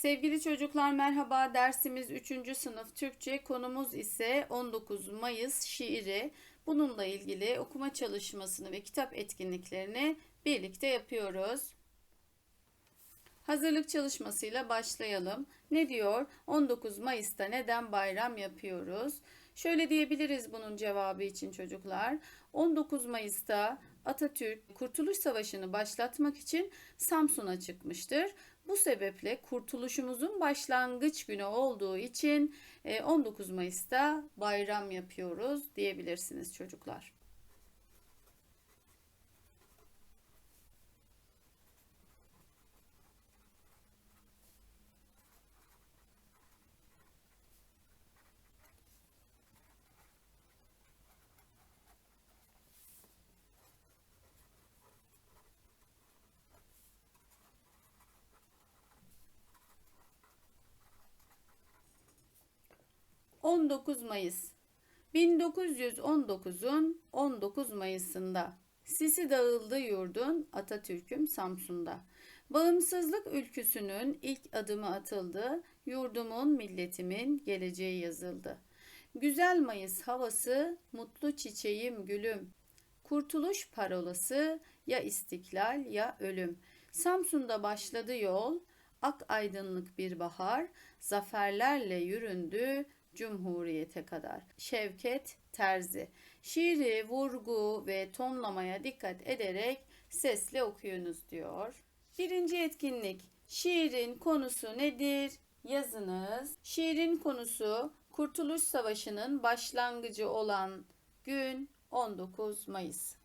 Sevgili çocuklar merhaba. Dersimiz 3. sınıf Türkçe. Konumuz ise 19 Mayıs şiiri. Bununla ilgili okuma çalışmasını ve kitap etkinliklerini birlikte yapıyoruz. Hazırlık çalışmasıyla başlayalım. Ne diyor? 19 Mayıs'ta neden bayram yapıyoruz? Şöyle diyebiliriz bunun cevabı için çocuklar. 19 Mayıs'ta Atatürk Kurtuluş Savaşı'nı başlatmak için Samsun'a çıkmıştır. Bu sebeple kurtuluşumuzun başlangıç günü olduğu için 19 Mayıs'ta bayram yapıyoruz diyebilirsiniz çocuklar. ...19 Mayıs... ...1919'un 19 Mayıs'ında... ...sisi dağıldı yurdun Atatürk'üm Samsun'da... Bağımsızlık ülküsünün ilk adımı atıldı, yurdumun, milletimin geleceği yazıldı. Güzel Mayıs havası, mutlu çiçeğim gülüm. Kurtuluş parolası ya istiklal ya ölüm. Samsun'da başladı yol, ak aydınlık bir bahar, zaferlerle yüründü Cumhuriyete kadar. Şevket Terzi. Şiiri vurgu ve tonlamaya dikkat ederek sesle okuyunuz diyor. Birinci etkinlik. Şiirin konusu nedir? Yazınız. Şiirin konusu Kurtuluş Savaşı'nın başlangıcı olan gün 19 Mayıs.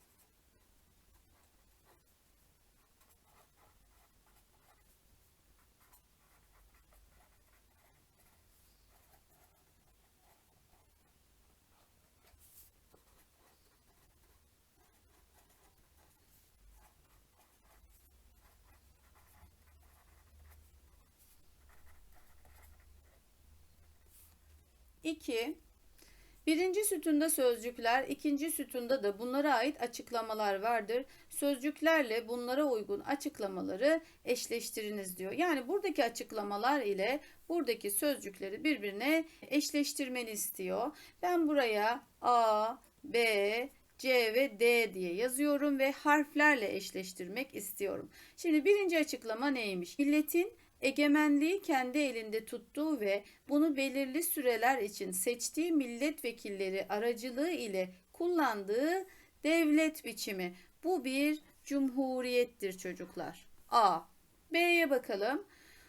2. Birinci sütunda sözcükler, ikinci sütunda da bunlara ait açıklamalar vardır. Sözcüklerle bunlara uygun açıklamaları eşleştiriniz diyor. Yani buradaki açıklamalar ile buradaki sözcükleri birbirine eşleştirmeni istiyor. Ben buraya A, B, C ve D diye yazıyorum ve harflerle eşleştirmek istiyorum. Şimdi birinci açıklama neymiş? Milletin egemenliği kendi elinde tuttuğu ve bunu belirli süreler için seçtiği milletvekilleri aracılığı ile kullandığı devlet biçimi. Bu bir cumhuriyettir çocuklar. A. B'ye bakalım.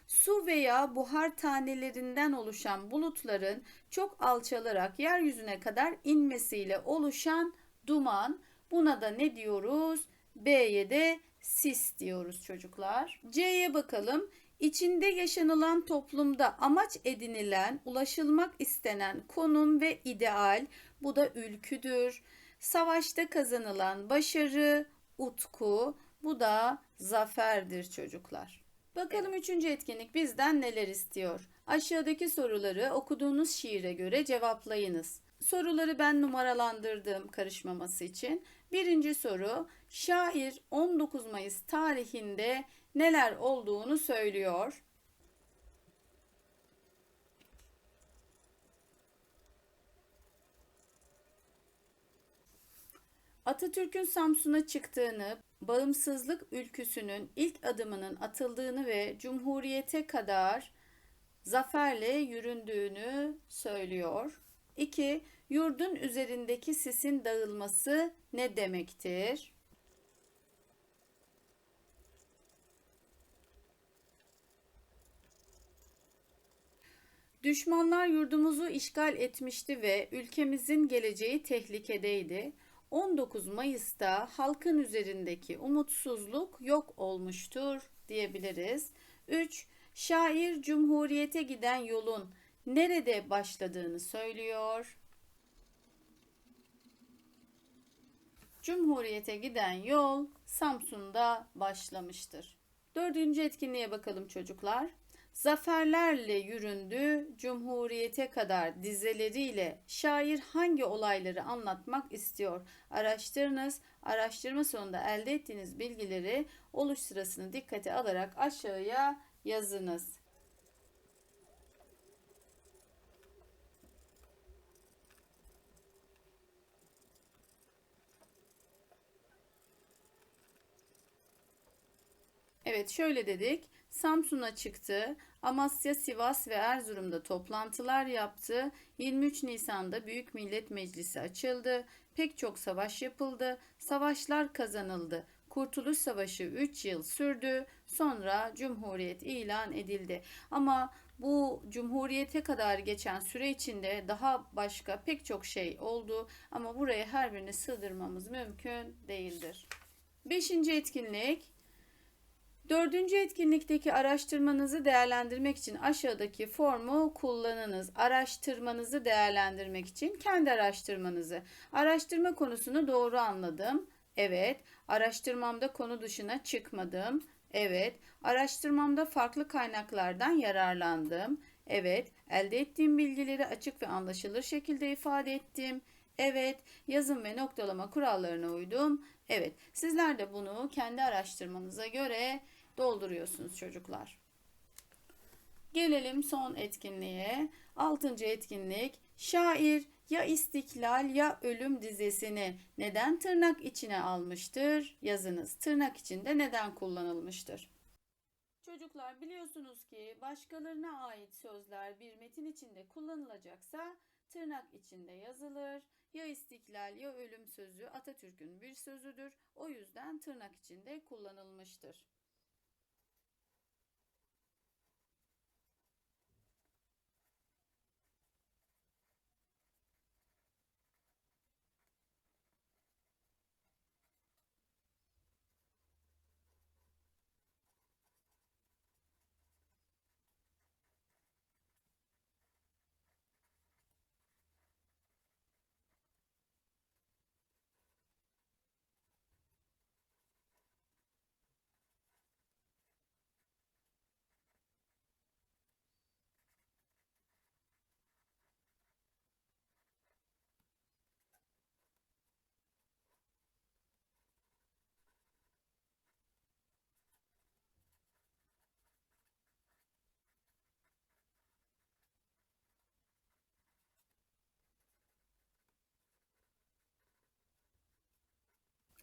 Su veya buhar tanelerinden oluşan bulutların çok alçalarak yeryüzüne kadar inmesiyle oluşan duman. Buna da ne diyoruz? B'ye de sis diyoruz çocuklar. C'ye bakalım. İçinde yaşanılan toplumda amaç edinilen, ulaşılmak istenen konum ve ideal bu da ülküdür. Savaşta kazanılan başarı, utku bu da zaferdir çocuklar. Bakalım üçüncü etkinlik bizden neler istiyor? Aşağıdaki soruları okuduğunuz şiire göre cevaplayınız. Soruları ben numaralandırdım karışmaması için. Birinci soru, şair 19 Mayıs tarihinde neler olduğunu söylüyor. Atatürk'ün Samsun'a çıktığını, bağımsızlık ülküsünün ilk adımının atıldığını ve cumhuriyete kadar zaferle yüründüğünü söylüyor. 2. Yurdun üzerindeki sisin dağılması ne demektir? Düşmanlar yurdumuzu işgal etmişti ve ülkemizin geleceği tehlikedeydi. 19 Mayıs'ta halkın üzerindeki umutsuzluk yok olmuştur diyebiliriz. 3. Şair Cumhuriyete giden yolun nerede başladığını söylüyor. Cumhuriyete giden yol Samsun'da başlamıştır. Dördüncü etkinliğe bakalım çocuklar. Zaferlerle yüründü, cumhuriyete kadar dizeleriyle şair hangi olayları anlatmak istiyor? Araştırınız, araştırma sonunda elde ettiğiniz bilgileri oluş sırasını dikkate alarak aşağıya yazınız. Evet şöyle dedik. Samsun'a çıktı. Amasya, Sivas ve Erzurum'da toplantılar yaptı. 23 Nisan'da Büyük Millet Meclisi açıldı. Pek çok savaş yapıldı. Savaşlar kazanıldı. Kurtuluş Savaşı 3 yıl sürdü. Sonra Cumhuriyet ilan edildi. Ama bu Cumhuriyete kadar geçen süre içinde daha başka pek çok şey oldu. Ama buraya her birini sığdırmamız mümkün değildir. Beşinci etkinlik Dördüncü etkinlikteki araştırmanızı değerlendirmek için aşağıdaki formu kullanınız. Araştırmanızı değerlendirmek için kendi araştırmanızı. Araştırma konusunu doğru anladım. Evet. Araştırmamda konu dışına çıkmadım. Evet. Araştırmamda farklı kaynaklardan yararlandım. Evet. Elde ettiğim bilgileri açık ve anlaşılır şekilde ifade ettim. Evet. Yazım ve noktalama kurallarına uydum. Evet. Sizler de bunu kendi araştırmanıza göre dolduruyorsunuz çocuklar. Gelelim son etkinliğe. Altıncı etkinlik. Şair ya istiklal ya ölüm dizesini neden tırnak içine almıştır? Yazınız. Tırnak içinde neden kullanılmıştır? Çocuklar biliyorsunuz ki başkalarına ait sözler bir metin içinde kullanılacaksa tırnak içinde yazılır. Ya istiklal ya ölüm sözü Atatürk'ün bir sözüdür. O yüzden tırnak içinde kullanılmıştır.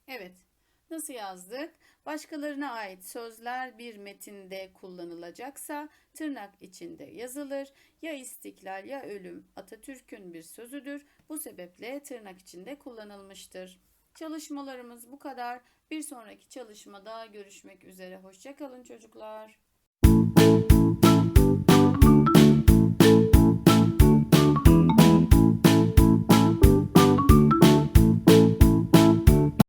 Evet. Nasıl yazdık? Başkalarına ait sözler bir metinde kullanılacaksa tırnak içinde yazılır. Ya istiklal ya ölüm Atatürk'ün bir sözüdür. Bu sebeple tırnak içinde kullanılmıştır. Çalışmalarımız bu kadar. Bir sonraki çalışmada görüşmek üzere. Hoşçakalın çocuklar.